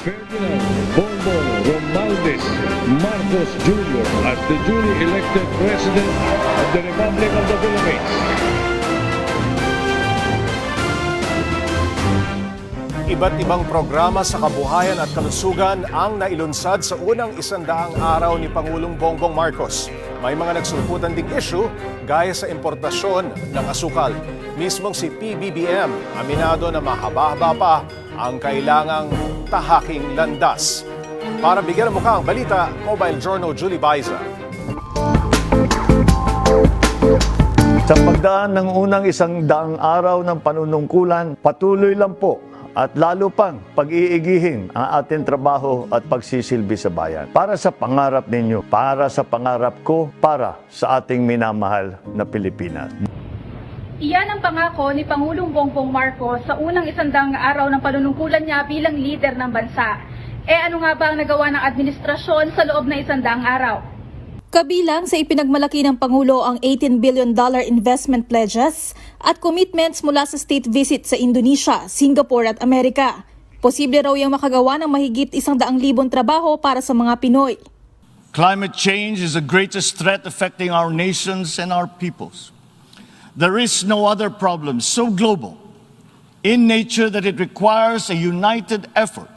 Ferdinand Bongbong Romualdez Marcos Jr. as the duly elected President of the Republic of the Philippines. Iba't ibang programa sa kabuhayan at kalusugan ang nailunsad sa unang isandaang araw ni Pangulong Bongbong Marcos. May mga nagsulputan ding issue gaya sa importasyon ng asukal. Mismong si PBBM aminado na mahaba-haba pa ang kailangang tahaking landas. Para bigyan ng mukha ang balita, Mobile Journal Julie Baiza. Sa pagdaan ng unang isang daang araw ng panunungkulan, patuloy lang po at lalo pang pag-iigihin ang ating trabaho at pagsisilbi sa bayan. Para sa pangarap ninyo, para sa pangarap ko, para sa ating minamahal na Pilipinas. Iyan ang pangako ni Pangulong Bongbong Marcos sa unang isandang araw ng panunungkulan niya bilang leader ng bansa. E ano nga ba ang nagawa ng administrasyon sa loob ng isandang araw? Kabilang sa ipinagmalaki ng Pangulo ang 18 billion dollar investment pledges at commitments mula sa state visit sa Indonesia, Singapore at Amerika. Posible raw yung makagawa ng mahigit isang daang libon trabaho para sa mga Pinoy. Climate change is the greatest threat affecting our nations and our peoples. There is no other problem so global in nature that it requires a united effort,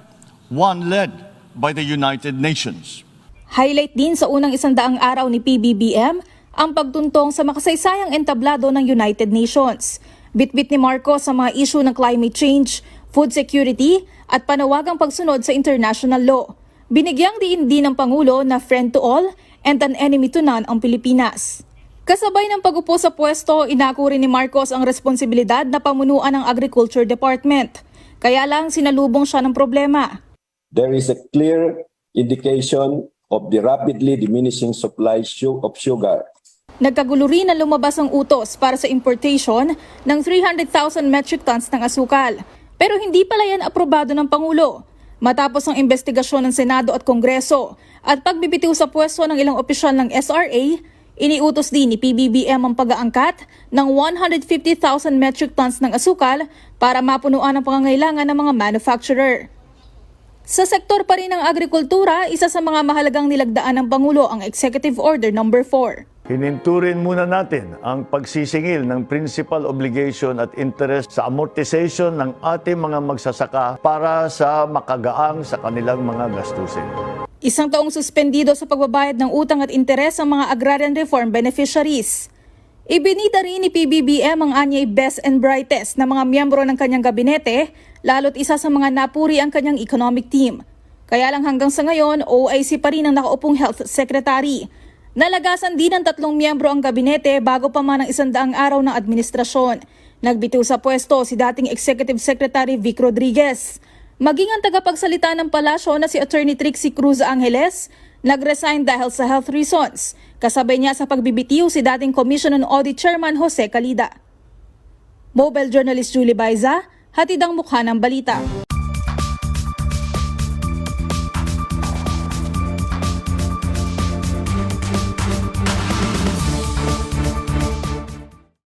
one led by the United Nations. Highlight din sa unang isandaang araw ni PBBM ang pagtuntong sa makasaysayang entablado ng United Nations. Bitbit ni Marcos sa mga issue ng climate change, food security at panawagang pagsunod sa international law. Binigyang diin din ng Pangulo na friend to all and an enemy to none ang Pilipinas. Kasabay ng pagupo sa pwesto, inako rin ni Marcos ang responsibilidad na pamunuan ng Agriculture Department. Kaya lang sinalubong siya ng problema. there is a clear indication of the rapidly diminishing supply su- of sugar. Nagkagulo rin na lumabas ang utos para sa importation ng 300,000 metric tons ng asukal. Pero hindi pala yan aprobado ng Pangulo. Matapos ang investigasyon ng Senado at Kongreso at pagbibitiw sa pwesto ng ilang opisyal ng SRA, iniutos din ni PBBM ang pag-aangkat ng 150,000 metric tons ng asukal para mapunuan ang pangangailangan ng mga manufacturer. Sa sektor pa rin ng agrikultura, isa sa mga mahalagang nilagdaan ng Pangulo ang Executive Order No. 4. Hininturin muna natin ang pagsisingil ng principal obligation at interest sa amortization ng ating mga magsasaka para sa makagaang sa kanilang mga gastusin. Isang taong suspendido sa pagbabayad ng utang at interes ang mga agrarian reform beneficiaries. Ibinida rin ni PBBM ang anyay best and brightest na mga miyembro ng kanyang gabinete, lalo't isa sa mga napuri ang kanyang economic team. Kaya lang hanggang sa ngayon, OIC pa rin ang nakaupong health secretary. Nalagasan din ng tatlong miyembro ang gabinete bago pa man ang isandaang araw ng administrasyon. Nagbitiw sa pwesto si dating Executive Secretary Vic Rodriguez. Maging ang tagapagsalita ng palasyo na si Attorney Trixie Cruz Angeles, nag-resign dahil sa health reasons. Kasabay niya sa pagbibitiw si dating Commission on Audit Chairman Jose Calida. Mobile journalist Julie Baiza, hatid ang mukha ng balita.